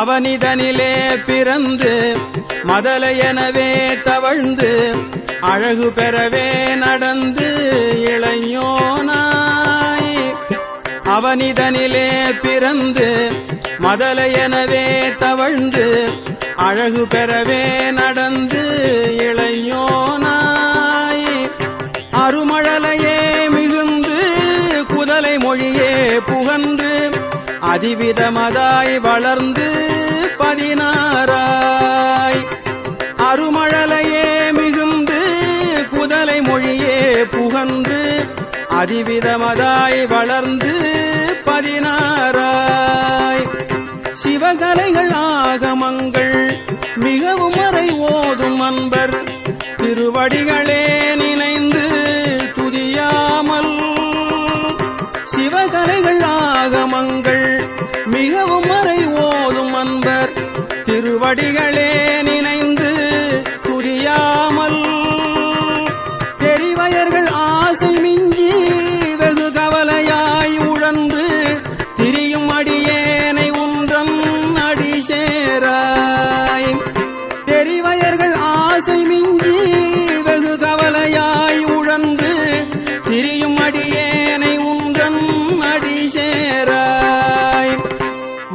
அவனிதனிலே பிறந்து மதலையெனவே தவழ்ந்து அழகு பெறவே நடந்து இளைஞனாய். அவனிதனிலே பிறந்து மதலையெனவே தவழ்ந்து அழகு பெறவே நடந்து இளைஞனாய். அருமழலையே மிகுந்து குதலை மொழியே புகன்று அதிவிதமதாய் வளர்ந்து பதினாராய் அருமழலையே மிகுந்து குதலை மொழியே புகந்து அதிவிதமதாய் வளர்ந்து பதினாராய் சிவகலைகள் ஆகமங்கள் மிகவும் மறை ஓதும் அன்பர் திருவடிகளே மிகவும் மறை ஓதும் அன்பர். திருவடிகளே நினை